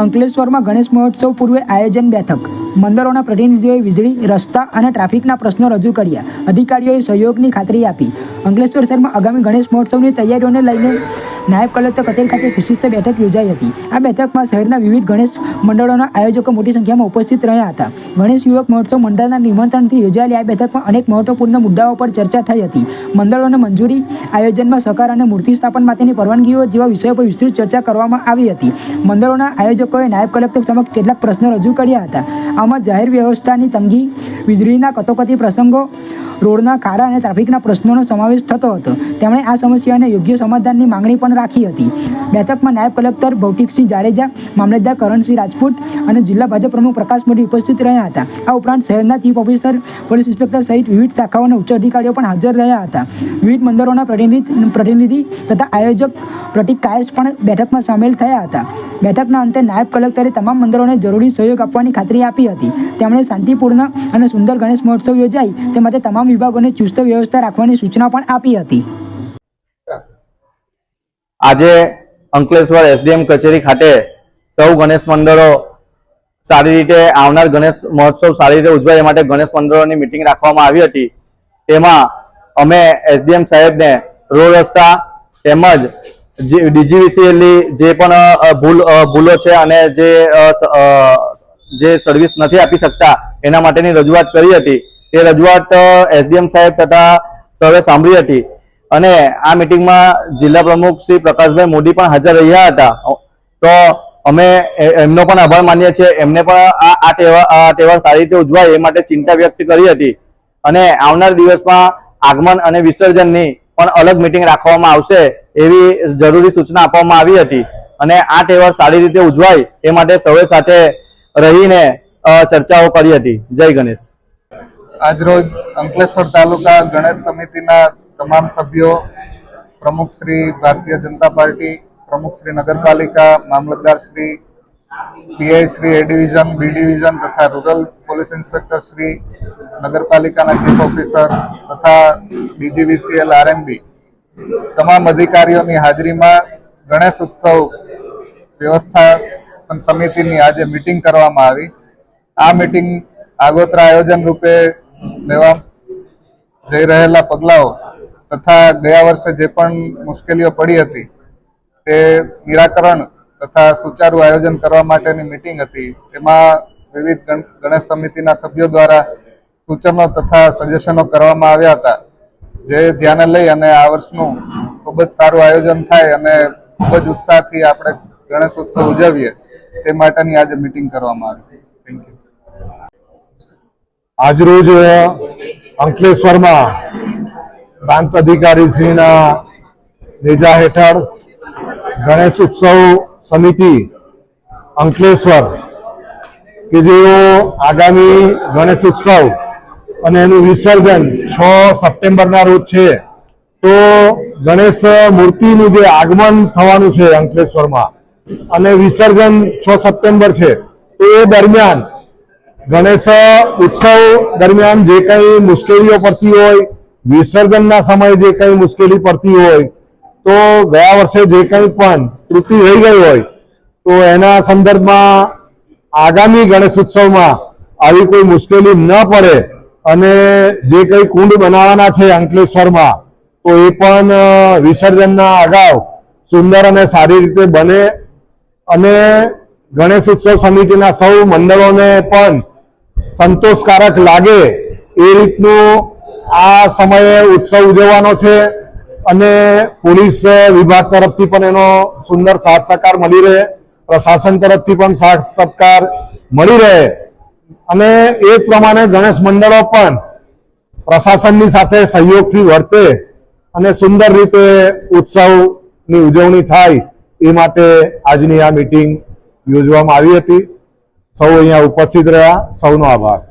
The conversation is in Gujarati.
અંકલેશ્વરમાં ગણેશ મહોત્સવ પૂર્વે આયોજન બેઠક. મંદિરોના પ્રતિનિધિઓએ વીજળી, રસ્તા અને ટ્રાફિકના પ્રશ્નો રજૂ કર્યા. અધિકારીઓએ સહયોગની ખાતરી આપી. અંકલેશ્વર શહેરમાં આગામી ગણેશ મહોત્સવની તૈયારીઓને લઈને નાયબ કલેક્ટર કચેરી ખાતે વિશિષ્ટ બેઠક યોજાઈ હતી. આ બેઠકમાં શહેરના વિવિધ ગણેશ મંડળોના આયોજકો મોટી સંખ્યામાં ઉપસ્થિત રહ્યા હતા. ગણેશ યુવક મહોત્સવ મંડળના નિમંત્રણથી યોજાયેલી આ બેઠકમાં અનેક મહત્વપૂર્ણ મુદ્દાઓ પર ચર્ચા થઈ હતી. મંડળોને મંજૂરી, આયોજનમાં સહકાર અને મૂર્તિ સ્થાપન માટેની પરવાનગીઓ જેવા વિષયો પર વિસ્તૃત ચર્ચા કરવામાં આવી હતી. મંડળોના આયોજકોએ નાયબ કલેક્ટર સમક્ષ કેટલાક પ્રશ્નો રજૂ કર્યા હતા. આમાં જાહેર વ્યવસ્થાની તંગી, વીજળીના કટોકટી પ્રસંગો રોડના કારા અને ટ્રાફિકના પ્રશ્નોનો સમાવેશ થતો હતો. તેમણે આ સમસ્યાને યોગ્ય સમાધાનની માંગણી પણ રાખી હતી. બેઠકમાં નાયબ કલેક્ટર ભૌતિકસિંહ જાડેજા, મામલતદાર કરણસિંહ રાજપૂત અને જિલ્લા ભાજપ પ્રમુખ પ્રકાશ મોદી ઉપસ્થિત રહ્યા હતા. આ ઉપરાંત શહેરના ચીફ ઓફિસર, પોલીસ ઇન્સ્પેક્ટર સહિત વિવિધ શાખાઓના ઉચ્ચ અધિકારીઓ પણ હાજર રહ્યા હતા. વિવિધ મંદિરોના પ્રતિનિધિ પ્રતિનિધિ તથા આયોજક પ્રતિક કાયસ પણ બેઠકમાં સામેલ થયા હતા. બેઠકના અંતે નાયબ કલેક્ટરે તમામ મંદિરોને જરૂરી સહયોગ આપવાની ખાતરી આપી હતી. તેમણે શાંતિપૂર્ણ અને સુંદર ગણેશ મહોત્સવ યોજાય તે માટે તમામ વિભાગોને ચુસ્ત વ્યવસ્થા રાખવાની સૂચના પણ આપી હતી. આજે અંકલેશ્વર એસડીએમ કચેરી ખાતે સૌ ગણેશ મંડળો સારી રીતે આવનાર ગણેશ મહોત્સવ સારી રીતે ઉજવાય માટે ગણેશ મંડળોની મિટિંગ રાખવામાં આવી હતી. તેમાં અમે એસડીએમ સાહેબને રોડ રસ્તા તેમજ ડીજીવીસીએલની જે પણ ભૂલ ભૂલો છે અને જે જે સર્વિસ નથી આપી શકતા એના માટેની રજૂઆત કરી હતી. તે રજૂઆત એસડીએમ સાહેબ તથા સર્વે સાંભળી હતી. અને આ મિટિંગમાં જિલ્લા પ્રમુખ શ્રી પ્રકાશભાઈ મોદી પણ હાજર રહ્યા હતા. તો અમે એમનો પણ આભાર માનીએ છીએ. એમને પણ આ તહેવાર તહેવાર સારી રીતે ઉજવાય એ માટે ચિંતા વ્યક્ત કરી હતી. અને આવનાર દિવસમાં આગમન અને વિસર્જનની પણ અલગ મિટિંગ રાખવામાં આવશે એવી જરૂરી સૂચના આપવામાં આવી હતી. અને આ તહેવાર સારી રીતે ઉજવાય એ માટે સૌએ સાથે રહીને ચર્ચાઓ કરી હતી. જય ગણેશ. આજરોજ અંકલેશ્વર તાલુકા ગણેશ સમિતિના તમામ સભ્યો, પ્રમુખ શ્રી ભારતીય જનતા પાર્ટી, પ્રમુખ શ્રી નગરપાલિકા, મામલતદાર Shri, PI Shri A division B division તથા રૂરલ પોલીસ ઇન્સ્પેક્ટર શ્રી, નગરપાલિકાના ચીફ ઓફિસર તથા ડીજીવીસીએલ આરએમબી તમામ અધિકારીઓની હાજરીમાં ગણેશ ઉત્સવ વ્યવસ્થાપન સમિતિની આજે મિટિંગ કરવામાં આવી. આ મિટિંગ આગોતરા આયોજન રૂપે લેવા જઈ રહેલા પગલાઓ તથા ગયા વર્ષે જે પણ મુશ્કેલીઓ પડી હતી તે નિરાકરણ તથા સુચારુ આયોજન કરવા માટેની મિટિંગ હતી. તેમાં વિવિધ ગણેશ સમિતિના સભ્યો દ્વારા સૂચનો તથા સજેશનો કરવામાં આવ્યા હતા. જે ધ્યાને લઈ અને આ વર્ષનું ખૂબ જ સારું આયોજન થાય અને ખૂબ જ ઉત્સાહથી આપણે ગણેશ ઉત્સવ ઉજવીએ તે માટેની આજે મિટિંગ કરવામાં આવી. યુ આજરોજ અંકલેશ્વરમાં પ્રાંત અધિકારી શ્રીના નેજા હેઠળ ગણેશ ઉત્સવ સમિતિ, અંકલેશ્વર, કે જેઓ આગામી ગણેશ ઉત્સવ અને એનું વિસર્જન છ સપ્ટેમ્બરના રોજ છે, તો ગણેશ મૂર્તિનું જે આગમન થવાનું છે અંકલેશ્વરમાં અને વિસર્જન છ સપ્ટેમ્બર છે, તો એ દરમિયાન ગણેશ ઉત્સવ દરમિયાન જે કંઈ મુશ્કેલીઓ પડતી હોય, વિસર્જનના સમયે જે કંઈ મુશ્કેલી પડતી હોય, તો ગયા વર્ષે જે કંઈ પણ ત્રુટિ રહી ગઈ હોય, તો એના સંદર્ભમાં આગામી ગણેશ ઉત્સવમાં આવી કોઈ મુશ્કેલી ન પડે અને જે કંઈ કુંડ બનાવવાના છે અંકલેશ્વરમાં, તો એ પણ વિસર્જનના અગાઉ સુંદર અને સારી રીતે બને અને ગણેશ ઉત્સવ સમિતિના સૌ મંડળોને પણ સંતોષકારક લાગે એ રીતનું આ સમયે ઉત્સવ ઉજવવાનો છે અને પોલીસ વિભાગ તરફથી પણ એનો સુંદર સાથ સહકાર મળી રહે, પ્રશાસન તરફથી પણ સાથ સહકાર મળી રહે. અને એ પ્રમાણે ગણેશ મંડળો પણ પ્રશાસનની સાથે સહયોગથી વર્તે અને સુંદર રીતે ઉત્સવની ઉજવણી થાય એ માટે આજની આ મિટિંગ યોજવામાં આવી હતી. સૌ અહીંયા ઉપસ્થિત રહ્યા. સૌનો આભાર.